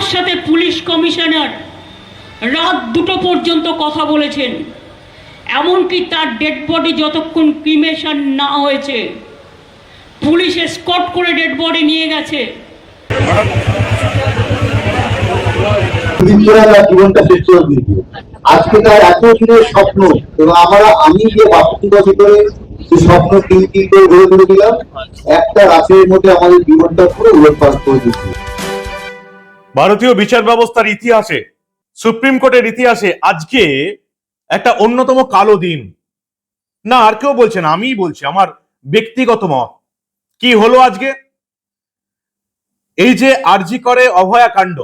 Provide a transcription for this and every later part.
আমার সাথে police commissioner রাত দুটো পর্যন্ত কথা বলেছেন। এমনকি তার ডেড বডি যতক্ষণ ক্রিমেশন না হয়েছে, পুলিশ স্কট করে ডেড বডি নিয়ে গেছে। ধরে আজকে তার এত দিনের স্বপ্ন, এবং আমরা, আমি যে বাষট্টি বছর ধরে স্বপ্ন তিন তিন করে ধরে ধরেছিলাম একটা রাতের মধ্যে আমাদের জীবনটা পুরো উলটপালট করে দিচ্ছে ভারতীয় বিচার ব্যবস্থার ইতিহাসে, সুপ্রিম কোর্টের ইতিহাসে আজকে একটা অন্যতম কালো দিন। না, আর কেউ বলছেন আমিই বলছি, আমার ব্যক্তিগত মত। কি হলো আজকে? এই যে আরজি করে অভয়া কাণ্ড,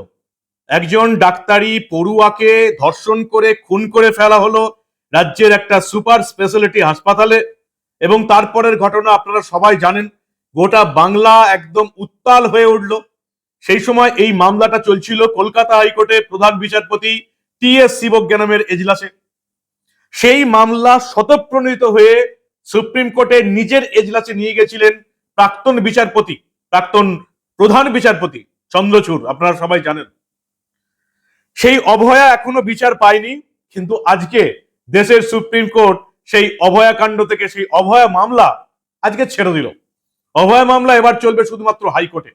একজন ডাক্তারি পড়ুয়াকে ধর্ষণ করে, খুন করে ফেলা হলো রাজ্যের একটা সুপার স্পেশালিটি হাসপাতালে, এবং তারপরের ঘটনা আপনারা সবাই জানেন, গোটা বাংলা একদম উত্তাল হয়ে উঠল। সেই সময় এই মামলাটা চলছিল কলকাতা হাইকোর্টে প্রধান বিচারপতি টি এস শিবজ্ঞানমের এজলাসে। সেই মামলা শতপ্রণীত হয়ে সুপ্রিম কোর্টে নিজের এজলাসে নিয়ে গেছিলেন প্রাক্তন বিচারপতি, প্রাক্তন প্রধান বিচারপতি চন্দ্রচূড়, আপনারা সবাই জানেন। সেই অভয়া এখনও বিচার পায়নি, কিন্তু আজকে দেশের সুপ্রিম কোর্ট সেই অভয়া কাণ্ড থেকে সেই অভয়া মামলা আজকে ছেড়ে দিল। অভয়া মামলা এবার চলবে শুধুমাত্র হাইকোর্টে।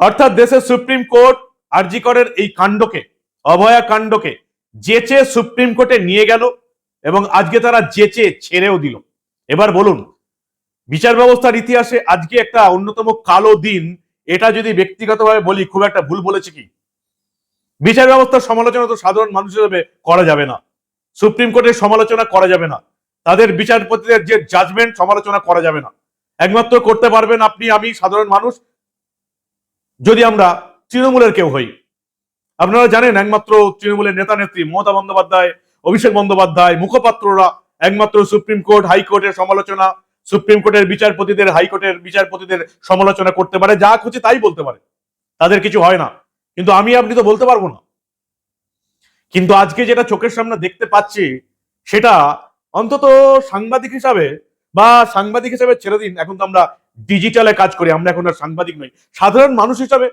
অর্থাৎ দেশের সুপ্রিম কোর্ট আরজিকরের এই কাণ্ডকে, অভয়া কাণ্ডকে জেচে সুপ্রিম কোর্টে নিয়ে গেল এবং আজকে তারা জেচে ছেড়েও দিল। এবার বলুন, বিচার ব্যবস্থার ইতিহাসে আজকে একটা অন্যতম কালো দিন, এটা যদি ব্যক্তিগতভাবে বলি, খুব একটা ভুল বলেছে কি? বিচার ব্যবস্থার সমালোচনা তো সাধারণ মানুষ হিসেবে করা যাবে না। সুপ্রিম কোর্টের সমালোচনা করা যাবে না। তাদের বিচারপতিদের যে জাজমেন্ট সমালোচনা করা যাবে না। একমাত্র করতে পারবেন আপনি, আমি সাধারণ মানুষ যদি আমরা তৃণমূলের কেউ হই। আপনারা জানেন, একমাত্র তৃণমূলের নেতা নেত্রী মমতা বন্দ্যোপাধ্যায়, অভিষেক বন্দ্যোপাধ্যায়, মুখপাত্ররা একমাত্র সুপ্রিম কোর্ট হাইকোর্টের সমালোচনা, সুপ্রিম কোর্টের বিচারপতিদের হাইকোর্টের বিচারপতিদের সমালোচনা করতে পারে, যা খুশি তাই বলতে পারে। তাদের কিছু হয় না। কিন্তু আমি আপনি তো বলতে পারব না। কিন্তু আজকে যেটা চোখের সামনে দেখতে পাচ্ছি, সেটা অন্তত সাংবাদিক হিসাবে বা সাংবাদিক হিসাবে ছেড়ে দিন। এখন তো আমরা ডিজিটালে কাজ করি, আমরা এখন আর সাংবাদিক নই, সাধারণ মানুষ হিসাবে,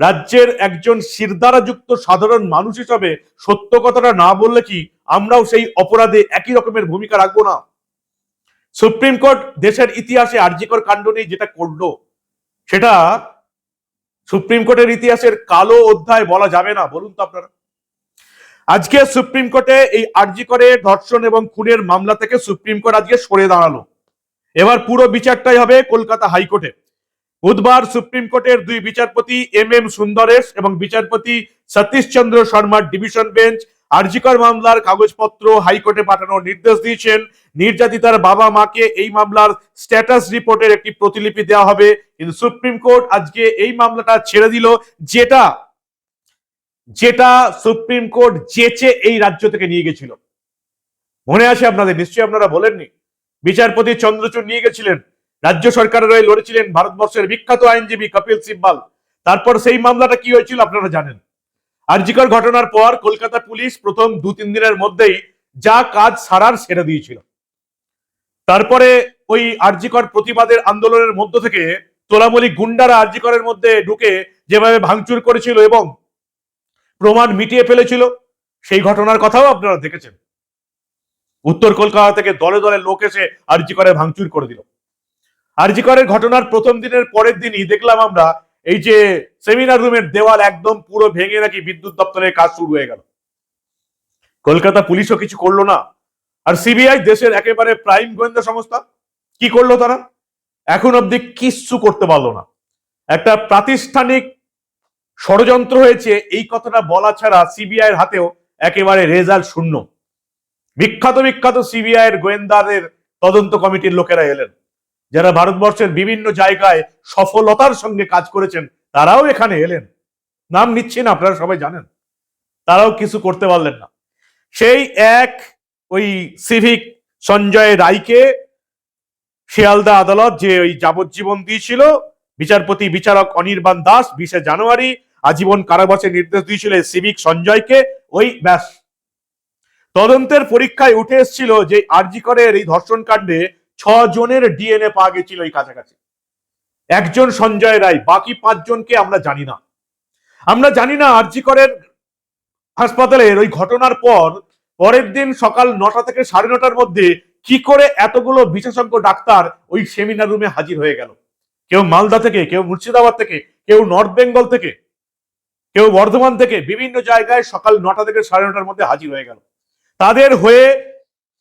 রাজ্যের একজন শিরদারাযুক্ত সাধারণ মানুষ হিসাবে সত্য কথাটা না বললে কি আমরাও সেই অপরাধে একই রকমের ভূমিকা রাখব না? সুপ্রিম কোর্ট দেশের ইতিহাসে আর্যিকর কাণ্ড নিয়ে যেটা করল, সেটা সুপ্রিম কোর্টের ইতিহাসের কালো অধ্যায় বলা যাবে না, বলুন তো আপনারা। আজকে সুপ্রিম কোর্টে এই আর্জি করে ধর্ষণ এবং খুনের মামলা থেকে সুপ্রিম কোর্ট আজকে সরে দাঁড়াল। এবার পুরো বিচারটাই হবে কলকাতা হাইকোর্টে। বুধবার সুপ্রিম কোর্টের দুই বিচারপতি এম এম সুন্দরেশ এবং বিচারপতি সতীশ চন্দ্র শর্মার ডিভিশন বেঞ্চ আরজিকর মামলার কাগজপত্র হাইকোর্টে পাঠানোর নির্দেশ দিয়েছেন। নির্যাতিতার বাবা মাকে এই মামলার স্ট্যাটাস রিপোর্টের একটি প্রতিলিপি দেওয়া হবে। কিন্তু সুপ্রিম কোর্ট আজকে এই মামলাটা ছেড়ে দিল। যেটা যেটা সুপ্রিম কোর্ট জেচে এই রাজ্য থেকে নিয়ে গেছিল। মনে আছে আপনাদের? নিশ্চয়ই আপনারা বলেননি? বিচারপতি চন্দ্রচূড় নিয়ে গেছিলেন। রাজ্য সরকারের হয়ে লড়েছিলেন ভারতবর্ষের বিখ্যাত আইনজীবী কপিল সিব্বাল। তারপর সেই মামলাটা কি হয়েছিল আপনারা জানেন। আরজিকর ঘটনার পর কলকাতা পুলিশ প্রথম দু তিন দিনের মধ্যেই যা কাজ সারার সেরে দিয়েছিল। তারপরে ওই আরজিকর প্রতিবাদের আন্দোলনের মধ্য থেকে তোলামলি গুন্ডারা আরজিকরের মধ্যে ঢুকে যেভাবে ভাঙচুর করেছিল এবং প্রমাণ মিটিয়ে ফেলেছিল, সেই ঘটনার কথাও আপনারা দেখেছেন। উত্তর কলকাতা থেকে দলে দলে লোক এসে আরজিকরে ভাঙচুর করে দিল। আরজিকরের ঘটনার প্রথম দিনের পরের দিনই দেখলাম আমরা এই যে সেমিনার রুমের দেওয়াল একদম পুরো ভেঙে নাকি বিদ্যুৎ দপ্তরের কাজ শুরু হয়ে গেল। কলকাতা পুলিশও কিছু করল না। আর সিবিআই দেশের একেবারে প্রাইম গোয়েন্দা সংস্থা, কি করল তারা? এখন অব্দি কিচ্ছু করতে পারল না। একটা প্রাতিষ্ঠানিক ষড়যন্ত্র হয়েছে, এই কথাটা বলা ছাড়া সিবিআই এর হাতেও একেবারে রেজাল্ট শূন্য। বিখ্যাত বিখ্যাত সিবিআই এর গোয়েন্দাদের তদন্ত কমিটির লোকেরা এলেন। যারা ভারতবর্ষের বিভিন্ন জায়গায় সফলতার সঙ্গে কাজ করেছেন, তারাও এখানে এলেন। নাম নিচ্ছি না, আপনারা সবাই জানেন। তারাও কিছু করতে পারলেন না। সেই এক ওই সিভিক সঞ্জয় রায়কে শিয়ালদা আদালত যে ওই যাবজ্জীবন দিয়েছিল, বিচারপতি, বিচারক অনির্বাণ দাস, বিশে জানুয়ারি আজীবন কারাবাসের নির্দেশ দিয়েছিল সিভিক সঞ্জয়কে, ওই ব্যাস। তদন্তের পরীক্ষায় উঠে এসেছিল যে আরজিকরের এই ধর্ষণ কাণ্ডে ছ জনের ডিএনএ পাওয়া গেছিল এই কাছাকাছি। একজন সঞ্জয় রায়, বাকি পাঁচজনকে আমরা জানি না। আমরা জানি না আরজি করের হাসপাতালের ওই ঘটনার পর, পরের দিন সকাল নটা থেকে সাড়ে নটার মধ্যে কি করে এতগুলো বিশেষজ্ঞ ডাক্তার ওই সেমিনার রুমে হাজির হয়ে গেল? কেউ মালদা থেকে, কেউ মুর্শিদাবাদ থেকে, কেউ নর্থ বেঙ্গল থেকে, কেউ বর্ধমান থেকে, বিভিন্ন জায়গায় সকাল নটা থেকে সাড়ে নটার মধ্যে হাজির হয়ে গেল। তাদের হয়ে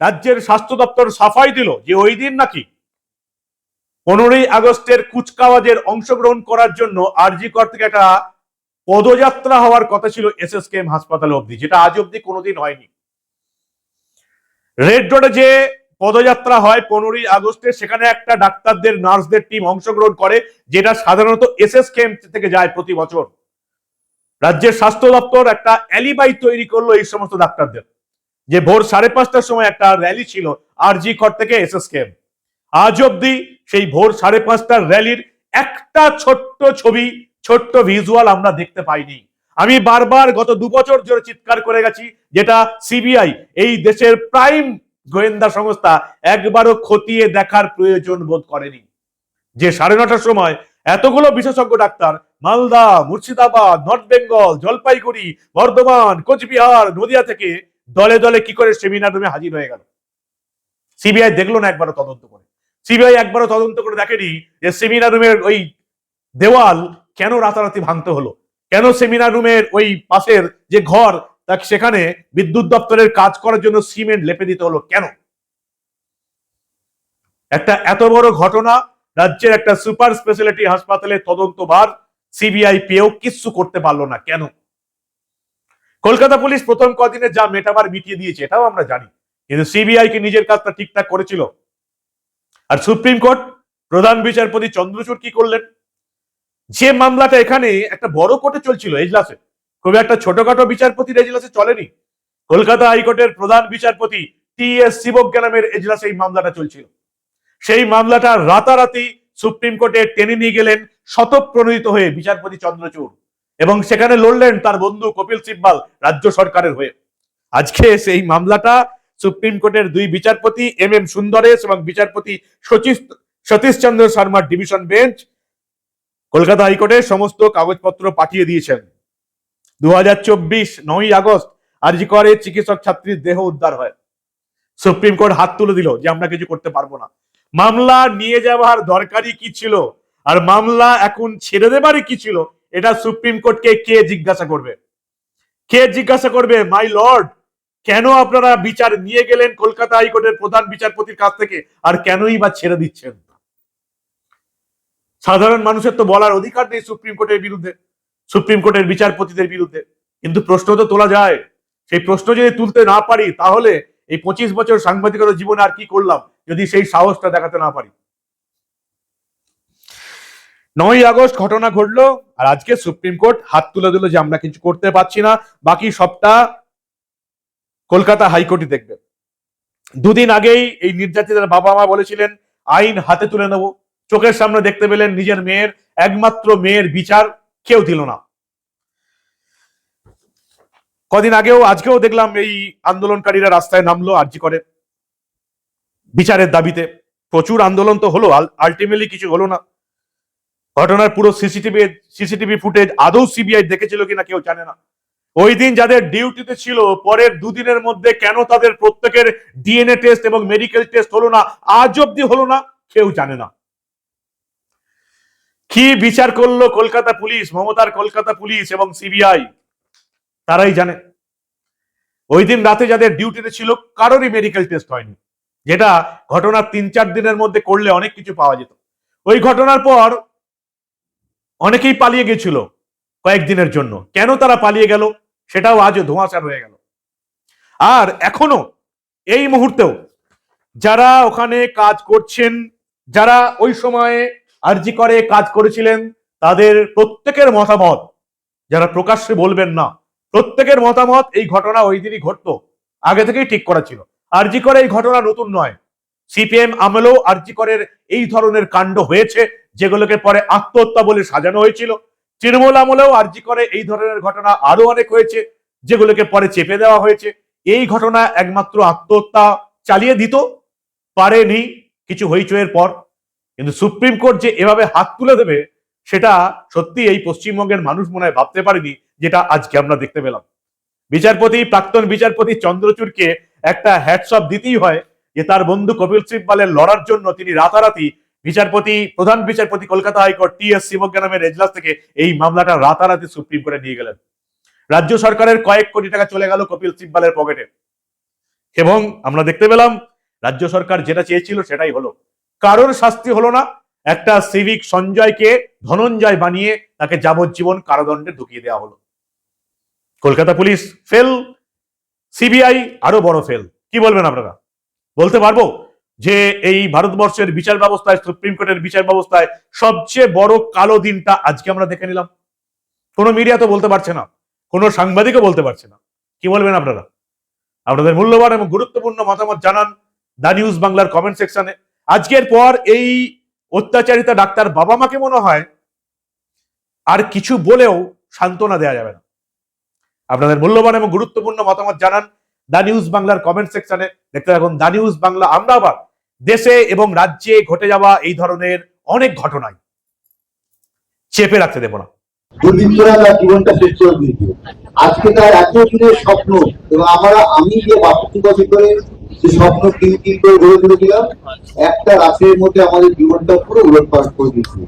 রাজ্যের স্বাস্থ্য দপ্তর সাফাই দিল যে ওই দিন নাকি পনেরোই আগস্টের কুচকাওয়াজের অংশগ্রহণ করার জন্য আরজি কর থেকে একটা পদযাত্রা হওয়ার কথা ছিল এস এস এসএসকেএম হাসপাতাল অব্দি যেটা আজ অবধি কোনোদিন হয়নি। রেড রোডে যে পদযাত্রা হয় পনেরোই আগস্টে, সেখানে একটা ডাক্তারদের, নার্সদের টিম অংশগ্রহণ করে, যেটা সাধারণত এসএসকেএম থেকে যায় প্রতি বছর। রাজ্যের স্বাস্থ্য দপ্তর একটা অ্যালিবাই তৈরি করল এই সমস্ত ডাক্তারদের। যে ভোর সাড়ে পাঁচটার সময় একটা র্যালি ছিল আর জি কর থেকে এসএসকেএম আজ অবধি সেই ভোর সাড়ে পাঁচটার র্যালির একটা ছোট্ট ছবি, ছোট্ট ভিজুয়াল আমরা দেখতে পাইনি। আমি বারবার গত দু বছর ধরে চিৎকার করে গেছি, যেটা সিবিআই এই দেশের প্রাইম গোয়েন্দা সংস্থা, একবারও খতিয়ে দেখার প্রয়োজন বোধ করেনি। যে সাড়ে নটার সময় এতগুলো বিশেষজ্ঞ doctor, Malda, Murshidabad, North Bengal, Jalpaiguri, Bardhaman, Coochbehar, Nadia থেকে দলে দলে কি করে সেমিনার রুমে হাজির হয়ে গেল? সিবিআই দেখল না একবারও তদন্ত করে। সিবিআই একবারও তদন্ত করে দেখেনি যে সেমিনার রুমের ওই দেওয়াল কেন রাতারাতি ভাঙতে হলো? কেন সেমিনার রুমের ওই পাশের যে ঘর, তাকে সেখানে বিদ্যুৎ দপ্তরের কাজ করার জন্য সিমেন্ট লেপে দিতে হলো কেন? একটা এত বড় ঘটনা, রাজ্যের একটা সুপার স্পেশালিটি হাসপাতালে তদন্তভার সিবিআই পেয়েও কিচ্ছু করতে পারল না। কেন? কলকাতা পুলিশ প্রথম কদিনে যা মেটাবার মিটিয়ে দিয়েছে, এটাও আমরা জানি। কিন্তু সিবিআই কি নিজের কাজটা ঠিকঠাক করেছিল। আর সুপ্রিম কোর্ট প্রধান বিচারপতি চন্দ্রচূড় কি করলেন? যে মামলাটা এখানে একটা বড় কোর্টে চলছিল এজলাসে, খুব একটা ছোটখাটো বিচারপতির এজলাসে চলেনি। কলকাতা হাইকোর্টের প্রধান বিচারপতি টি এস শিবজ্ঞানামের এজলাসে এই মামলাটা চলছিল। সেই মামলাটা রাতারাতি সুপ্রিম কোর্টে টেনে নিয়ে গেলেন শতপ্রণোদিত হয়ে বিচারপতি চন্দ্রচূড়। এবং সেখানে লড়লেন তার বন্ধু কপিল সিব্বাল, রাজ্য সরকারের হয়ে। আজকে সেই মামলাটা সুপ্রিম কোর্টের দুই বিচারপতি এম এম সুন্দরেশ এবং বিচারপতি সতীশ সতীশ চন্দ্র শর্মার ডিভিশন বেঞ্চ কলকাতা হাইকোর্টে সমস্ত কাগজপত্র পাঠিয়ে দিয়েছেন। দু হাজার চব্বিশ নয়ই আগস্ট আরজি করে চিকিৎসক ছাত্রীর দেহ উদ্ধার হয়। সুপ্রিম কোর্ট হাত তুলে দিল যে আমরা কিছু করতে পারব না। মামলা নিয়ে যাওয়ার দরকারই কি ছিল? আর মামলা এখন ছেড়ে দেবারই কি ছিল? এটা সুপ্রিম কোর্টকে কে জিজ্ঞাসা করবে? কে জিজ্ঞাসা করবে মাই লর্ড কেন আপনারা বিচার নিয়ে গেলেন কলকাতা হাইকোর্টের প্রধান বিচারপতির কাছ থেকে? আর কেনই বা ছেড়ে দিচ্ছেন? সাধারণ মানুষের তো বলার অধিকার নেই সুপ্রিম কোর্টের বিরুদ্ধে, সুপ্রিম কোর্টের বিচারপতিদের বিরুদ্ধে। কিন্তু প্রশ্ন তো তোলা যায়। সেই প্রশ্ন যদি তুলতে না পারি, তাহলে এই পঁচিশ বছর সাংবাদিকতা জীবনে আর কি করলাম? যদি সেই সাহসটা দেখাতে না পারি। নয় আগস্ট ঘটনা ঘটলো আর আজকে সুপ্রিম কোর্ট হাত তুলে দিল যে আমরা কিছু করতে পারছি না। বাকি সবটা কলকাতা হাইকোর্টই দেখবে। দুদিন আগেই এই নির্যাতিতার বাবা মা বলেছিলেন, আইন হাতে তুলে নেব। চোখের সামনে দেখতে পেলেন নিজের মেয়ের একমাত্র মেয়ের বিচার কেউ দিল না। কদিন আগেও, আজকেও দেখলাম এই আন্দোলনকারীরা রাস্তায় নামলো আর্জি করে বিচারের দাবিতে। প্রচুর আন্দোলন তো হলো আলটিমেটলি কিছু হলো না। ঘটনার পুরো সিসিটিভি সিসিটিভি ফুটেজ আদৌ সিবিআই দেখেছিল কিনা কেউ জানে না। ওই দিন যাদের ডিউটিতে ছিল, পরের দুদিনের মধ্যে কেন তাদের প্রত্যেকের ডিএনএ টেস্ট এবং মেডিকেল টেস্ট হলো না, আজ অব্দি হলো না, কেউ জানে না। কি বিচার করল কলকাতা পুলিশ, মমতার কলকাতা পুলিশ এবং সিবিআই তারাই জানে। ওই দিন রাতে যাদের ডিউটিতে ছিল, কারোরই মেডিকেল টেস্ট হয়নি, যেটা ঘটনার তিন চার দিনের মধ্যে করলে অনেক কিছু পাওয়া যেত। ওই ঘটনার পর অনেকেই পালিয়ে গেছিল কয়েকদিনের জন্য। কেন তারা পালিয়ে গেল? সেটাও আজও ধোঁয়াশার হয়ে গেল। আর এখনও এই মুহূর্তেও যারা ওখানে কাজ করছেন, যারা ওই সময়ে আর্জি করে কাজ করেছিলেন, তাদের প্রত্যেকের মতামত, যারা প্রকাশ্যে বলবেন না, প্রত্যেকের মতামত এই ঘটনা ওই দিনই ঘটতো, আগে থেকেই ঠিক করা ছিল। আরজি করে এই ঘটনা নতুন নয়। সিপিএম আমলেও আরজি করের এই ধরনের কাণ্ড হয়েছে যেগুলোকে পরে আত্মহত্যা বলে সাজানো হয়েছিল। তৃণমূল আমলেও আরজি করে এই ধরনের ঘটনা আরও অনেক হয়েছে, যেগুলোকে পরে চেপে দেওয়া হয়েছে। এই ঘটনা একমাত্র আত্মহত্যা চালিয়ে দিত, পারেনি কিছু হইচয়ের পর। কিন্তু সুপ্রিম কোর্ট যে এভাবে হাত তুলে দেবে, সেটা সত্যি এই পশ্চিমবঙ্গের মানুষ মনে হয় ভাবতে পারেনি, যেটা আজকে আমরা দেখতে পেলাম। বিচারপতি, প্রাক্তন বিচারপতি চন্দ্রচূড়কে একটা হ্যাটসঅপ দিতেই হয় যে তার বন্ধু কপিল সিব্বালের লড়ার জন্য তিনি রাতারাতি বিচারপতি, প্রধান বিচারপতি Kolkata high court T S শিবজ্ঞা নামের এজলাস থেকে এই মামলাটা রাতারাতি সুপ্রিম কোর্টে নিয়ে গেলেন। রাজ্য সরকারের কয়েক কোটি টাকা চলে গেল কপিল সিব্বালের পকেটে। এবং আমরা দেখতে পেলাম, রাজ্য সরকার যেটা চেয়েছিল সেটাই হলো। কারোর শাস্তি হলো না, একটা সিভিক সঞ্জয়কে ধনঞ্জয় বানিয়ে তাকে যাবজ্জীবন কারাদণ্ডে ঢুকিয়ে দেওয়া হলো। Kolkata police, fail. সিবিআই, আরও বড় ফেল। কি বলবেন আপনারা? বলতে পারব? যে এই ভারতবর্ষের বিচার ব্যবস্থায়, সুপ্রিম কোর্টের বিচার ব্যবস্থায় সবচেয়ে বড় কালো দিনটা আজকে আমরা দেখে নিলাম। কোনো মিডিয়া তো বলতে পারছে না, কোনো সাংবাদিকও বলতে পারছে না। কি বলবেন আপনারা? আপনাদের মূল্যবান এবং গুরুত্বপূর্ণ মতামত জানান দা নিউজ বাংলার কমেন্ট সেকশনে আজকের পর এই অত্যাচারিতা ডাক্তার বাবা মাকে মনে হয় আর কিছু বলেও সান্ত্বনা দেওয়া যাবে না। আপনাদের মূল্যবান এবং গুরুত্বপূর্ণ মতামত জানান দা নিউজ বাংলার কমেন্ট সেকশনে দেখতে থাকুন দা নিউজ বাংলা, আমরা আবার দেশে এবং রাজ্যে ঘটে যাওয়া এই ধরনের অনেক ঘটনায় চেপে রাখতে দেব না। তার জীবনটা শেষ করে আজকে তার এত দিনের স্বপ্ন এবং আমরা, আমি যে বাষট্টি করে যে স্বপ্ন তিন তিন করে গড়ে তুলেছিলাম, একটা রাশের মধ্যে আমাদের জীবনটা পুরো উলট করে দিয়েছিল